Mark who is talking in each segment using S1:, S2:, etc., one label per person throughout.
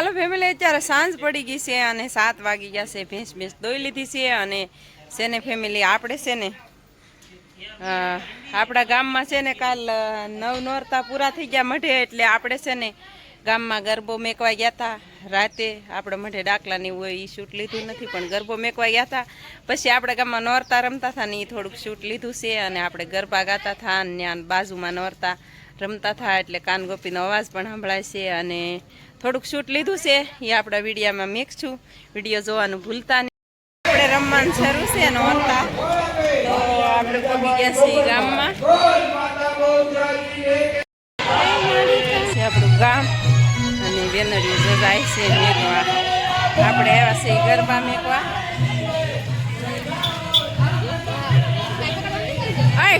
S1: હાલો family અત્યારે સાંજ પડી ગઈ છે અને સાત વાગી ગયા છે, ભેંસ ભેંસ દોઈ લીધી છે અને છે ને ફેમિલી આપણે છે ને આપણા ગામમાં છે ને કાલ નવ નોરતા પૂરા થઈ ગયા મઢે એટલે આપણે છે ને ગામમાં ગરબો મેકવા ગયા હતા રાતે આપણે મઢે ડાકલાની હોય એ શૂટ લીધું નથી, પણ ગરબો મેકવા ગયા હતા પછી આપણે ગામમાં નોરતા રમતા હતા ને એ થોડુંક શૂટ લીધું છે અને આપણે ગરબા ગાતા હતા અને બાજુમાં નોરતા રમતા હતા એટલે કાન ગોપીનો અવાજ પણ સંભળાય છે અને થોડુંક શૂટ લીધું છે. એ આપણા વિડીયામાં મિક્સ છું. વીડિયો જોવાનું ભૂલતા નહીં. આપણે રમવાનું શરૂ છે નોરતા તો આપણે પહોંચી ગયા છીએ ગામમાં. આપણું ગામ. અને બેનડીઓ જગાય છે મેઘવા. આપણે આવ્યા છે ગરબા મેકવા આય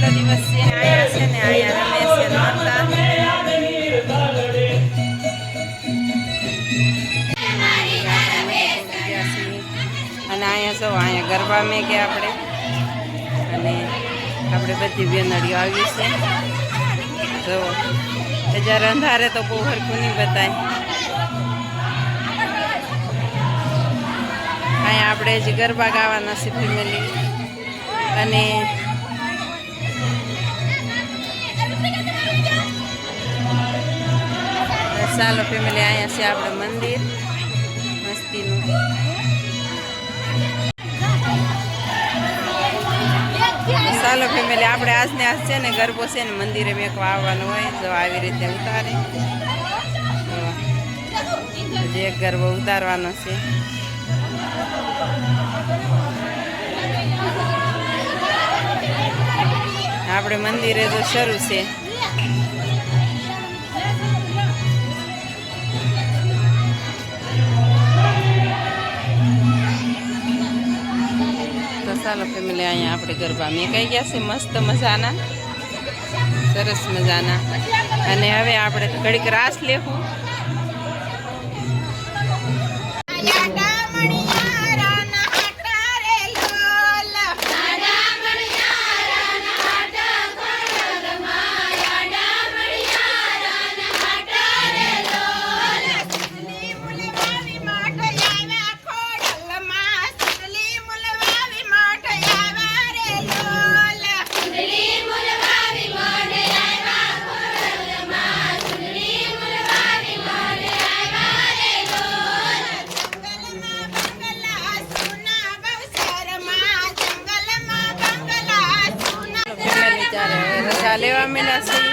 S1: નોરતાનો દિવસ છે અહીંયા છે ને અહીંયા રમે છે નોરતા અને અહીંયા જો અહીંયા ગરબા મેં ગયા આપણે અને આપણે બધી બેનડીઓ આવી છે જો જ્યારે અંધારે તો બહુ હરખું નહીં બતાય અહીંયા આપણે જ ગરબા ગાવાના છે ફેમિલી અને ચાલો ફેમિલી અહીંયા છે આપણે મંદિર. મસ્તીનું. ચાલો ફેમિલી આપણે આજને આજ છે ને ગરબો છે ને મંદિરે મેકવા આવવાનું હોય, જો આવી રીતે ઉતારે. જે ગરબો ઉતારવાનો છે. આપણે મંદિરે તો શરૂ છે. ચાલો ફેમિલી અહીંયા આપણે ગરબા મેકાઈ ગયા છે, મસ્ત મજાના. સરસ મજાના. અને હવે આપણે ઘડીક રાસ લેવું. હવે રજા લેવા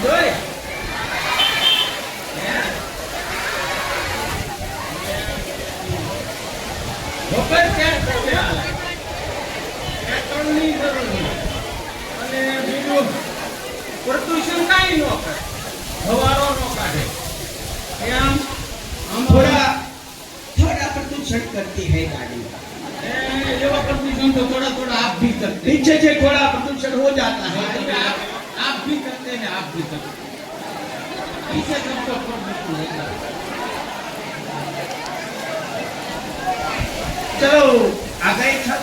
S2: Dois. વગર ત્યાં વ્યાકરણની જરૂર અને બીજું થોડા થોડા પ્રદૂષણ કરતી હૈ ગાડી એવા પ્રदूषण तो
S3: थोड़ा थोड़ा
S2: आप भी करते
S3: नीचे से थोड़ा प्रदूषण हो जाता
S2: है आप તેને આપી શકો
S3: પૈસા કરતો પણ ચલો આગળ છત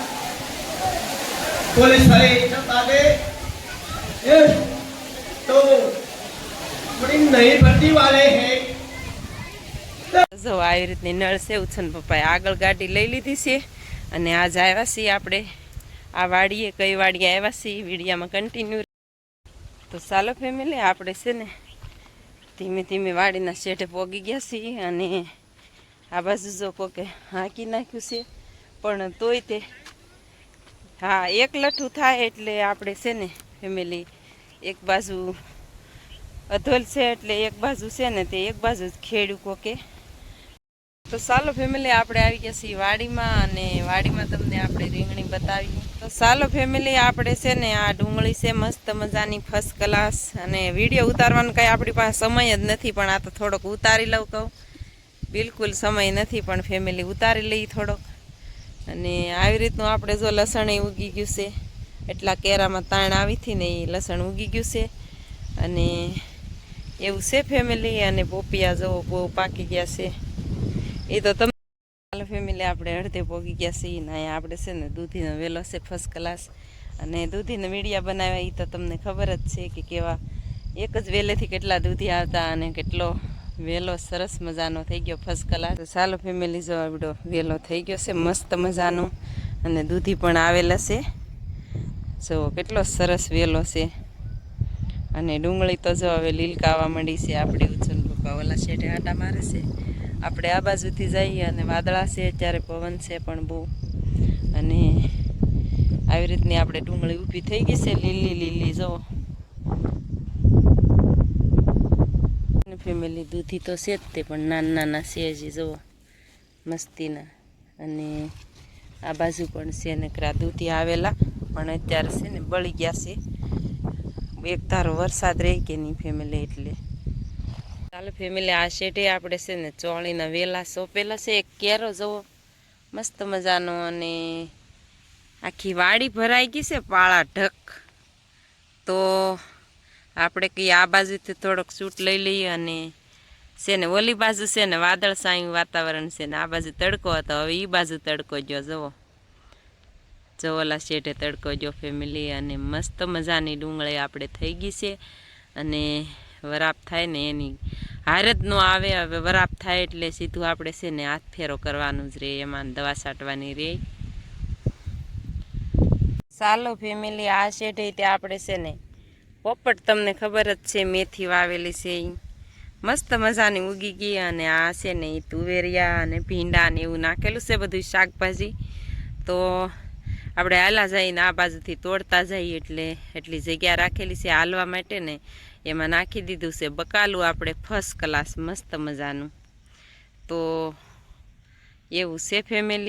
S3: પોલીસ વાળે છત આગળ તો થોડી નહીં ભરતી વાળે હે.
S1: જો આવી રીતની નળ સેવ પપ્પાએ આગળ ગાડી લઈ લીધી છે અને આજ આવ્યા છીએ આપણે. આ વાડીએ, કઈ વાડીએ આવ્યા છીએ, વિડીયામાં કન્ટિન્યુ તો ચાલો ફેમિલી આપણે છે ને ધીમે ધીમે વાડીના શેઠે પોગી ગયા છીએ અને આ બાજુ જો કોકે હાંકી નાખ્યું છે, પણ તોય તે હા, એક લઠ્ઠું થાય એટલે આપણે છે ને ફેમિલી એક બાજુ અધોલ છે એટલે એક બાજુ છે ને તે એક બાજુ જ ખેડ્યું કોકે. તો ચાલો ફેમિલી આપણે આવી ગયા છીએ વાડીમાં અને વાડીમાં તમને આપણે રીંગણી બતાવીએ. તો ચાલો ફેમિલી આપણે છે ને આ ડુંગળી છે, મસ્ત મજાની ફર્સ્ટ ક્લાસ અને વીડિયો ઉતારવાનો કાંઈ આપણી પાસે સમય જ નથી, પણ આ તો થોડોક ઉતારી લઉં કહું. બિલકુલ સમય નથી, પણ ફેમિલી ઉતારી લઈ થોડોક. અને આવી રીતનું આપણે જો લસણ એ ઉગી ગયું છે, એટલા કેરામાં તાણ આવી હતી ને એ લસણ ઉગી ગયું છે. અને એવું છે ફેમિલી અને પોપિયા જો બહુ પાકી ગયા છે. એ તો તમે હાલ ફેમિલી આપણે અડધે પોગી ગયા છીએ ને અહીંયા આપણે છે ને દૂધીનો વેલો છે ફર્સ્ટ ક્લાસ અને દૂધીના મીડિયા બનાવ્યા એ તો તમને ખબર જ છે કે કેવા એક જ વેલેથી કેટલા દૂધી આવતા અને કેટલો વેલો સરસ મજાનો થઈ ગયો ફર્સ્ટ ક્લાસ ચાલો ફેમિલી જો આવડો વેલો થઈ ગયો છે, મસ્ત મજાનો. અને દૂધી પણ આવેલા છે. જો કેટલો સરસ વેલો છે. અને ડુંગળી તો જો હવે લીલકાવા માંડી છે, આપણી ઉછલ પપ્પા ઓલા શેઠે આટા મારે છે. આપણે આ બાજુથી જઈએ અને વાદળા છે, અત્યારે પવન છે પણ બહુ. અને આવી રીતની આપણે ડુંગળી ઊભી થઈ ગઈ છે, લીલી લીલી, જો. ફેમિલી દૂધી તો છે જ તે, પણ નાના નાના છે હજી જુઓ મસ્તીના. અને આ બાજુ પણ છે ને કરા દૂધી આવેલા, પણ અત્યારે છે ને બળી ગયા છે. એક ધારો વરસાદ રહી કે નહીં ફેમિલી એટલે. ચાલો ફેમિલી આ શેઠે આપણે છે ને ચોળીના વેલા સોંપેલા છે. એક કેરો જવો મસ્ત મજાનો અને આખી વાડી ભરાઈ ગઈ છે પાળા ઢક. તો આપણે કંઈ આ બાજુથી થોડોક છૂટ લઈ લઈએ અને છે ને ઓલી બાજુ છે ને વાદળ સાયું વાતાવરણ છે ને આ બાજુ તડકો હતો. હવે એ બાજુ તડકો ગયો જવો જો ઓલા શેઠે તડકો જો ફેમિલી અને મસ્ત મજાની ડુંગળી આપણે થઈ ગઈ છે. અને વરાપ થાય ને એની હાર નો આવે, હવે વરાપ થાય એટલે સીધું આપણે છે ને હાથ ફેરો કરવાનું જ રહે એમાં દવા છાંટવાની રહે ચાલો ફેમિલી, આ શેઠે તે આપણે છે ને પોપટ તમને ખબર જ છે, મેથી વાવેલી છે મસ્ત મજાની ઉગી ગઈ અને આ છે ને એ તુવેરિયા અને ભીંડા ને એવું નાખેલું છે બધું શાકભાજી. તો આપણે હાલા જઈને આ બાજુથી તોડતા જઈએ એટલે એટલી જગ્યા રાખેલી છે હાલવા માટે ને. એમાં નાખી દીધું છે બકાલું આપણે ફર્સ્ટ ક્લાસ મસ્ત મજાનું. તો એવું છે ફેમિલી